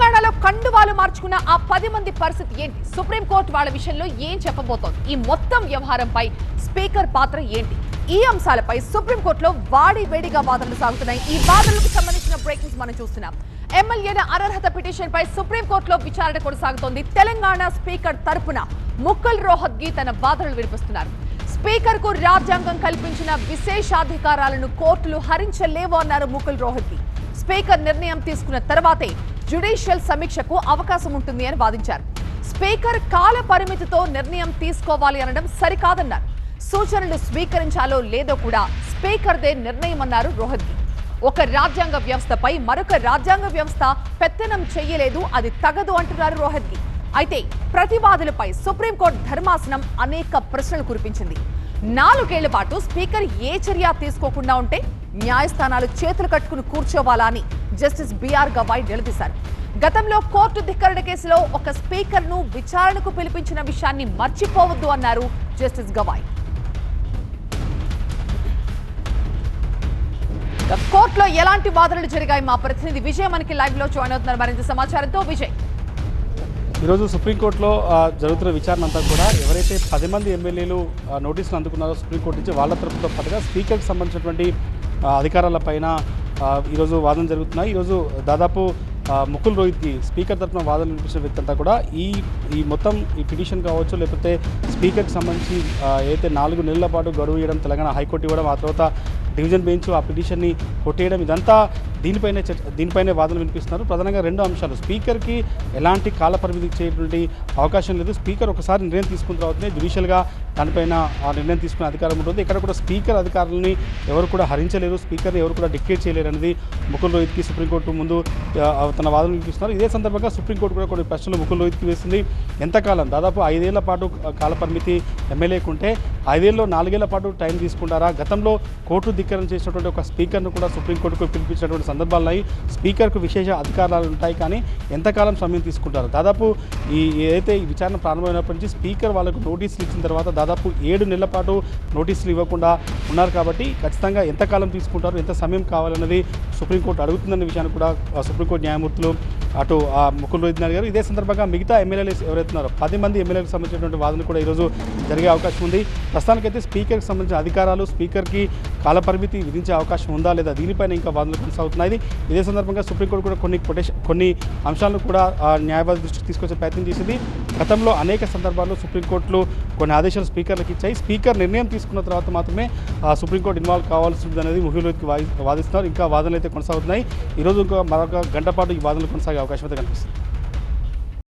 తెలంగాణలో కండువాలు మార్చుకున్న ఆ పది మంది పరిస్థితి ఏంటి? సుప్రీంకోర్టు వాళ్ళ విషయంలో ఏం చెప్పబోతోంది? ఈ మొత్తం వ్యవహారంపై స్పీకర్ పాత్ర ఏంటి? ఈ అంశాలపై సుప్రీంకోర్టులో వాడి వేడిగా వాదనలు సాగుతున్నాయి. ఈ వాదనలకు సంబంధించిన బ్రేకింగ్స్ మనం చూస్తున్నాం. ఎమ్మెల్యేల అనర్హత పిటిషన్ పై సుప్రీంకోర్టులో విచారణ కొనసాగుతోంది. తెలంగాణ స్పీకర్ తరపున ముక్కల్ రోహత్గి తన వాదనలు వినిపిస్తున్నారు. స్పీకర్కు రాజ్యాంగం కల్పించిన విశేషాధికారాలను కోర్టులు హరించలేవు అన్నారు ముకుల్ రోహత్గి స్పీకర్ నిర్ణయం తీసుకున్న తర్వాతే జ్యుడిషియల్ సమీక్షకు అవకాశం ఉంటుంది అని వాదించారు. స్పీకర్ కాల పరిమితితో నిర్ణయం తీసుకోవాలి అనడం సరికాదన్నారు. సూచనలు స్వీకరించాలో లేదో కూడా స్పీకర్దే నిర్ణయం అన్నారు రోహద్గి ఒక రాజ్యాంగ వ్యవస్థపై మరొక రాజ్యాంగ వ్యవస్థ పెత్తనం చేయలేదు అది తగదు అంటున్నారు రోహద్గి అయితే ప్రతివాదులపై సుప్రీంకోర్టు ధర్మాసనం అనేక ప్రశ్నలు కురిపించింది. నాలుగేళ్ళ పాటు స్పీకర్ ఏ చర్య తీసుకోకుండా ఉంటే న్యాయస్థానాలు చేతులు కట్టుకుని కూర్చోవాలా అని జస్టిస్ బిఆర్ గవాయ్ నిలదీశారు. గతంలో కోర్టు ధిక్కరణ కేసులో ఒక స్పీకర్ను విచారణకు పిలిపించిన విషయాన్ని మర్చిపోవద్దు అన్నారు జస్టిస్ గవాయ్. కోర్టులో ఎలాంటి వాదనలు జరిగాయి మా ప్రతినిధి విజయ్ మనకి లైవ్లో జాయిన్ అవుతున్నారు. మరింత సమాచారంతో విజయ్. ఈరోజు సుప్రీంకోర్టులో జరుగుతున్న విచారణ అంతా కూడా ఎవరైతే పది మంది ఎమ్మెల్యేలు నోటీసులు అందుకున్నారో సుప్రీంకోర్టు నుంచి వాళ్ళ తరపుతో పాటుగా స్పీకర్కి సంబంధించినటువంటి అధికారాలపైన ఈరోజు వాదన జరుగుతున్నాయి. ఈరోజు దాదాపు ముకుల్ రోహిత్కి స్పీకర్ తరఫున వాదన వినిపించిన వ్యక్తి అంతా కూడా ఈ ఈ మొత్తం ఈ పిటిషన్ కావచ్చు లేకపోతే స్పీకర్కి సంబంధించి ఏదైతే నాలుగు నెలల పాటు గడువు ఇవ్వడం తెలంగాణ హైకోర్టు ఇవ్వడం ఆ తర్వాత డివిజన్ బెంచ్ ఆ పిటిషన్ని కొట్టేయడం ఇదంతా దీనిపైనే చర్చ దీనిపైనే వాదనలు వినిపిస్తున్నారు. ప్రధానంగా రెండు అంశాలు. స్పీకర్కి ఎలాంటి కాలపరిమితి చేయటువంటి అవకాశం లేదు. స్పీకర్ ఒకసారి నిర్ణయం తీసుకున్న తర్వాతనే జ్యుడిషియల్గా దానిపైన ఆ నిర్ణయం తీసుకునే అధికారం ఉంటుంది. ఇక్కడ కూడా స్పీకర్ అధికారులని ఎవరు కూడా హరించలేరు. స్పీకర్ని ఎవరు కూడా డిక్టేట్ చేయలేరు అనేది ముకుల్ రోహిత్కి సుప్రీంకోర్టు ముందు తన వాదనలు వినిపిస్తున్నారు. ఇదే సందర్భంగా సుప్రీంకోర్టు కూడా కొన్ని ప్రశ్నలు ముకుల్ రోహిత్కి వేసింది. ఎంతకాలం? దాదాపు ఐదేళ్ళ పాటు కాల పరిమితి ఎమ్మెల్యేకు ఉంటే ఐదేళ్ళలో నాలుగేళ్ళ పాటు టైం తీసుకుంటారా? గతంలో కోర్టు ధిక్కరణ చేసినటువంటి ఒక స్పీకర్ను కూడా సుప్రీంకోర్టుకు పిలిపించినటువంటి సందర్భాలు స్పీకర్కు విశేష అధికారాలు ఉంటాయి కానీ ఎంతకాలం సమయం తీసుకుంటారు? దాదాపు ఈ ఏదైతే ఈ విచారణ ప్రారంభమైనప్పటి నుంచి స్పీకర్ వాళ్ళకు నోటీసులు ఇచ్చిన తర్వాత దాదాపు ఏడు నెలల పాటు నోటీసులు ఇవ్వకుండా ఉన్నారు కాబట్టి ఖచ్చితంగా ఎంతకాలం తీసుకుంటారు? ఎంత సమయం కావాలన్నది సుప్రీంకోర్టు అడుగుతుందన్న విషయాన్ని కూడా సుప్రీంకోర్టు న్యాయమూర్తులు అటు ఆ ముకుల్ రోహిత్ గారు. ఇదే సందర్భంగా మిగతా ఎమ్మెల్యేలు ఎవరైతే ఉన్నారో పది మంది ఎమ్మెల్యేలకు సంబంధించినటువంటి వాదన కూడా ఈరోజు జరిగే అవకాశం ఉంది. ప్రస్తుతానికైతే స్పీకర్కి సంబంధించిన అధికారాలు స్పీకర్కి కాలపరిమితి విధించే అవకాశం ఉందా లేదా దీనిపైన ఇంకా వాదనలు కొనసాగుతున్నాయి. ఇదే సందర్భంగా సుప్రీంకోర్టు కూడా కొన్ని కొటేషన్ కొన్ని అంశాలను కూడా ఆ, న్యాయవాది దృష్టికి తీసుకొచ్చే ప్రయత్నం చేసింది. గతంలో అనేక సందర్భాల్లో సుప్రీంకోర్టులు కొన్ని ఆదేశాలు స్పీకర్లకు ఇచ్చాయి. స్పీకర్ నిర్ణయం తీసుకున్న తర్వాత మాత్రమే ఆ, సుప్రీంకోర్టు ఇన్వాల్వ్ కావాల్సి ఉంటుంది అనేది ముహిలోకి వాదిస్తున్నారు. ఇంకా వాదనలు అయితే కొనసాగుతున్నాయి. ఈరోజు ఇంకా మరొక గంట పాటు ఈ వాదనలు కొనసాగే అవకాశం అయితే కనిపిస్తుంది.